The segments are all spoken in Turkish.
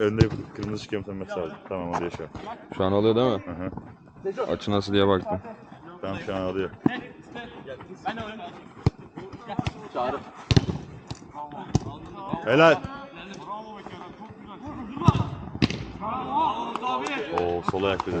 Önde kırmızı ışık yanıtlaması lazım. Tamam şu an. Şu an oluyor değil mi? Hı hı. Açı nasıl diye baktım. Tamam şu an alıyor. Helal. Oo sol ayak bir de.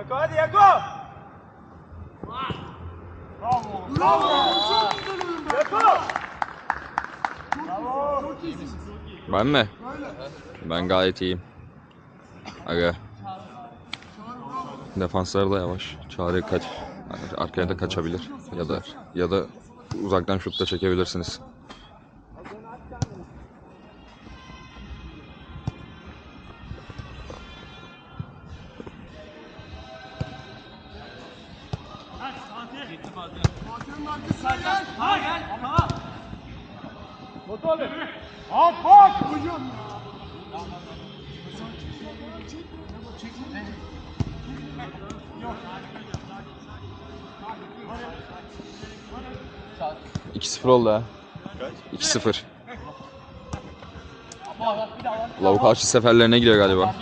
Yako hadi Yako. Ben mi? Ben gayet iyiyim. Aga. Defansları da yavaş. Çağrı kaç. Arkaya da kaçabilir. Ya da ya da uzaktan şut da çekebilirsiniz. 2-0 oldu ha. 2-0. Lavuk Haçlı seferlerine gidiyor galiba.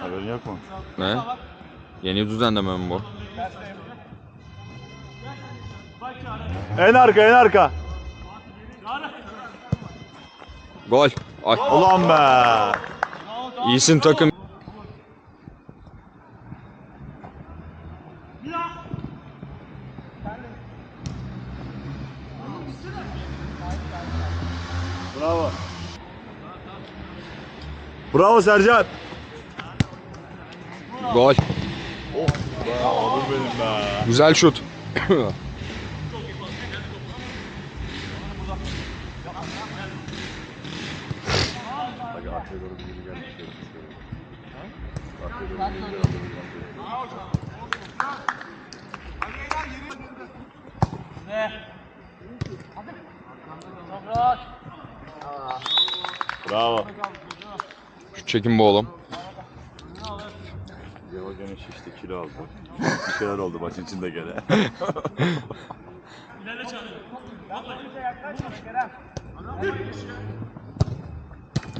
Haberin yok mu? Ne? Yeni düzenleme mi bu? En arka en arka. Gol. Ay. Ulan be. İyisin takım. Bravo. Bravo Sercan. Gol. Bravo benim be. Güzel şut. Bravo. Şu çekim bu oğlum. Yava gene şişti, kilo aldı. Bir şeyler oldu maçın içinde gene.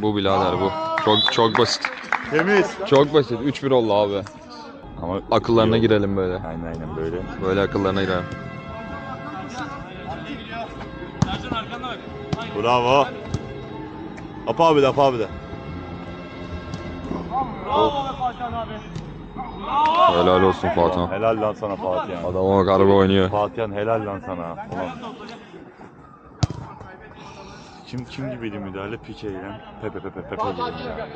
Bu birader bu. Çok çok basit. Temiz. Çok basit. 3-1 oldu abi. Ama Akıllarına girelim böyle. Aynen aynen böyle. Böyle akıllarına girelim. Bravo. Ap abi de, ap abi de. Bravo be Fatih abi. Helal olsun Fatih. Helal lan sana Fatih'an. Adam o garbe oynuyor. Fatih'an helal lan sana. Ulan. Kim kim gibiydi müdahale? Pike ile Pepe Pepe Pepe gibi ya.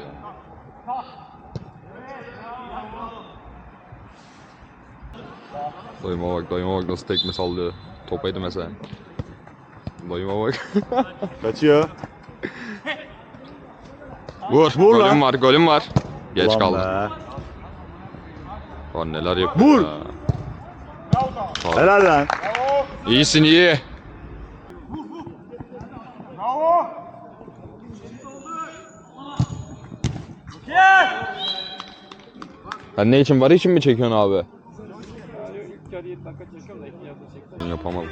Dayıma bak dayıma bak nasıl tekme sallıyor. Topaydı mesela. Dayıma bak. Kaçıyor. Vur. Vur lan. golüm var golüm var. Geç Ulan kaldı. be. Lan neler yapıyor Vur. ya. Helal lan. İyisin iyi. Bravo. Sen ne için var için mi çekiyorsun abi? Yapamadım.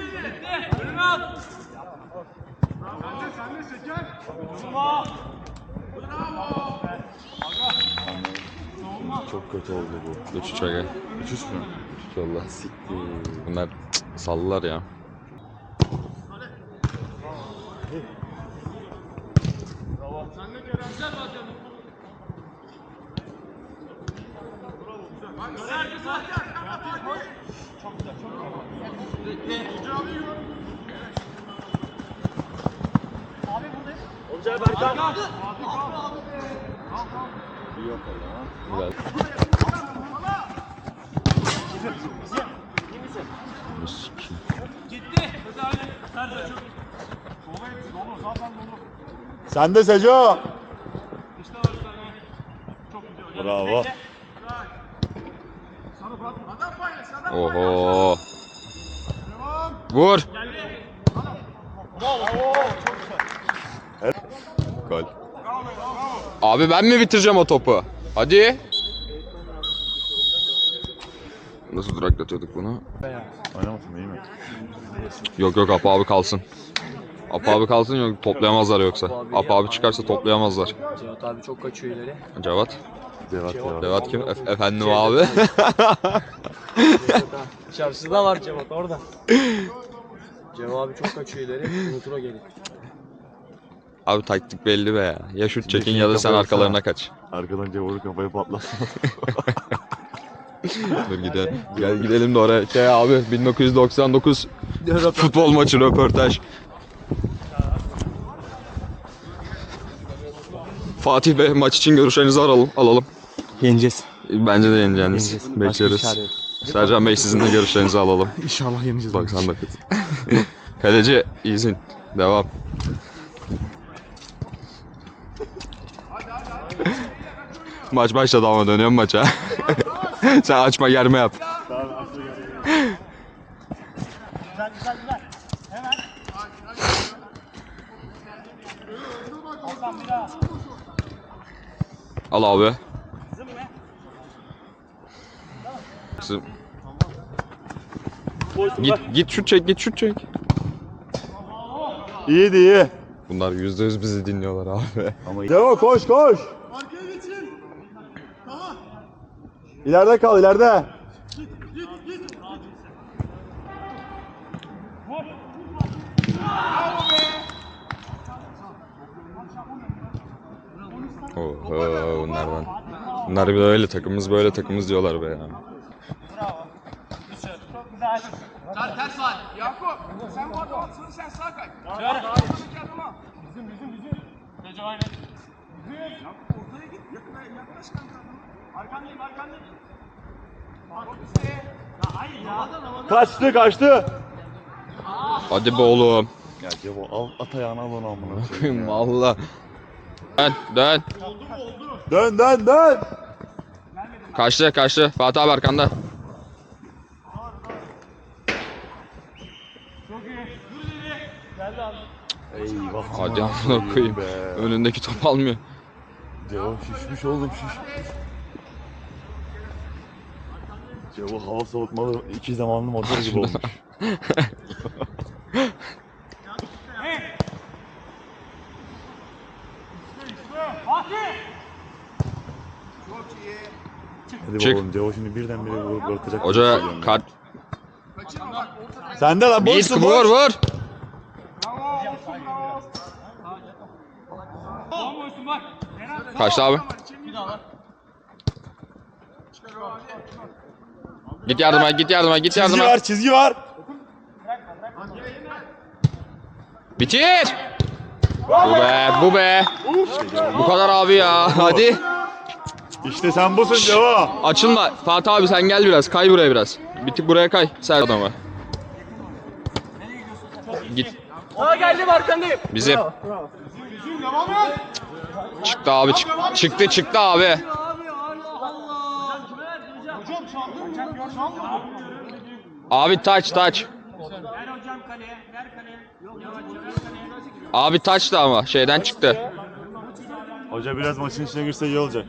Çok kötü oldu bu. 3 3 aga. 3-3 mü? 3 oldu. Bunlar cık, sallılar ya. Olcay Berkan. Güzel. Sen de Seco. Bravo. Oho. Vur. Gol. Abi ben mi bitireceğim o topu? Hadi. Nasıl duraklatıyorduk bunu? Oynamasın değil mi? Yok yok Apa abi kalsın. Apa abi kalsın yok toplayamazlar yoksa. Apa abi çıkarsa toplayamazlar. Cevat abi çok kaçıyor ileri. Cevat. Cevat ya. Cevat kim? Ef- efendim abi. Çarşıda var Cevat orada. Cevat abi çok kaçıyor ileri. Unutur o gelir. Abi taktik belli be ya. Ya şut çekin ya da sen arkalarına kaç. Arkadan Cevat'ı kafaya patlasın. Dur gidelim. Gel gidelim de oraya. Şey abi 1999 futbol maçı röportaj. Fatih Bey maç için görüşlerinizi alalım. alalım. Yeneceğiz. Bence de yeneceğiniz. Bekleriz. Sercan Bey sizin de görüşlerinizi alalım. İnşallah yeneceğiz. 99. Kaleci iyisin. Devam. Maç başladı ama dönüyorum maça. Sen açma germe yap. Al abi. Zım. Git git şut çek git şut çek. İyiydi iyi. Bunlar yüzde yüz bizi dinliyorlar abi. Ama Cevat koş koş. İleride kal ileride. Oho bunlardan. Bunlar bir öyle takımımız böyle takımımız diyorlar be ya. Sen ters var. Yakup sen bu adama atsın sen sağ kay. Adama. Bizim bizim bizim. Recep aynen. Bizim. Yakup ortaya git. Yakına yaklaş kanka. Arkandayım arkandayım. Bak işte. Ya hayır ya. Kaçtı kaçtı. Hadi be oğlum. Ya Cevat al at ayağını al onu amına. koyayım Koyayım ya. valla. Dön dön. Dön dön dön. Kaçtı kaçtı. Fatih abi arkanda. Eyvah. Hadi amına koyayım. Önündeki top almıyor. Cevat şişmiş oğlum şiş. Cevat hava soğutmalı iki zamanlı motor gibi olmuş. Hadi Çık. bakalım Cevat şimdi birdenbire vurup bırakacak. Hoca kart. Sende lan Git boşsun vur boş. vur. Kaçtı abi. Git yardıma git yardıma git Çizgi yardıma. var çizgi var. Bitir. Bu be bu be. Bu kadar abi ya. Hadi. İşte sen busun Cevat. Açılma. Fatih abi sen gel biraz. Kay buraya biraz. Bir tık buraya kay. Ser adamı. Git. Aa geldim arkandayım. Bizim. Çıktı abi çık çıktı çıktı abi. Abi taç taç. Ver hocam kaleye. Ver kaleye. Abi taçtı ama şeyden çıktı. Hoca biraz maçın içine girse iyi olacak.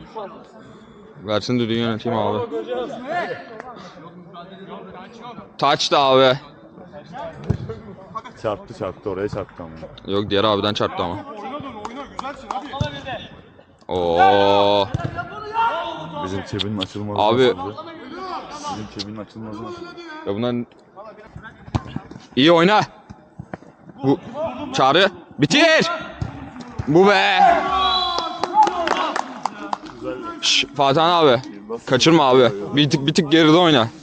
Versin düdüğü yöneteyim abi. Taçtı abi. Çarptı çarptı oraya çarptı ama. Yok diğer abiden çarptı ama. Oyna dön oyna güzelsin hadi. Oo. Bizim çebinin açılmazı Abi. nasıldı? Bizim çebinin açılmazı nasıl? Ya bunlar İyi oyna. Bu çağrı bitir. Bu be. Şş, Fatih abi. Kaçırma abi. Bir tık bir tık geride oyna.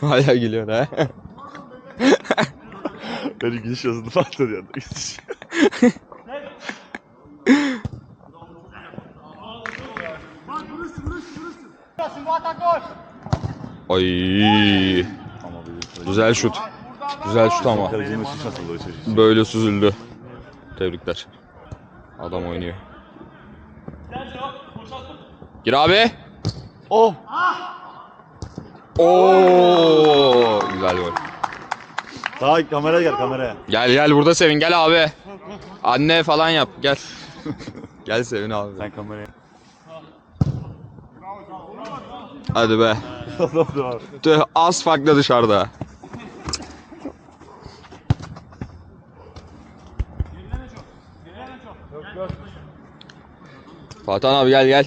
Hala geliyor ha. Benim gidiş yazını patladı ya. Ay. Güzel şut. Güzel şut ama. Böyle süzüldü. Tebrikler. Adam oynuyor. Gir abi. Oh! Oo, güzel gol. Daha kameraya gel kameraya. Gel gel burada sevin gel abi. Anne falan yap gel. gel sevin abi. Sen kameraya. Hadi be. Tüh, az farklı dışarıda. Fatih abi gel gel.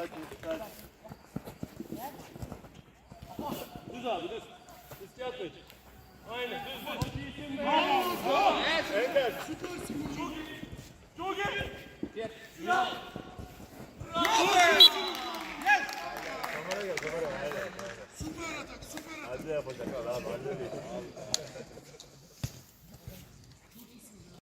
Hadi, hadi. Düz abi düz. İstiyat Bey. Aynen düz düz. Evet. Süpersin. Çok iyi. Çok iyi. Diğer. Bravo. Bravo. Yes. Kamera gel kamera. Süper atak süper atak. Hadi yapacak. Hadi hadi.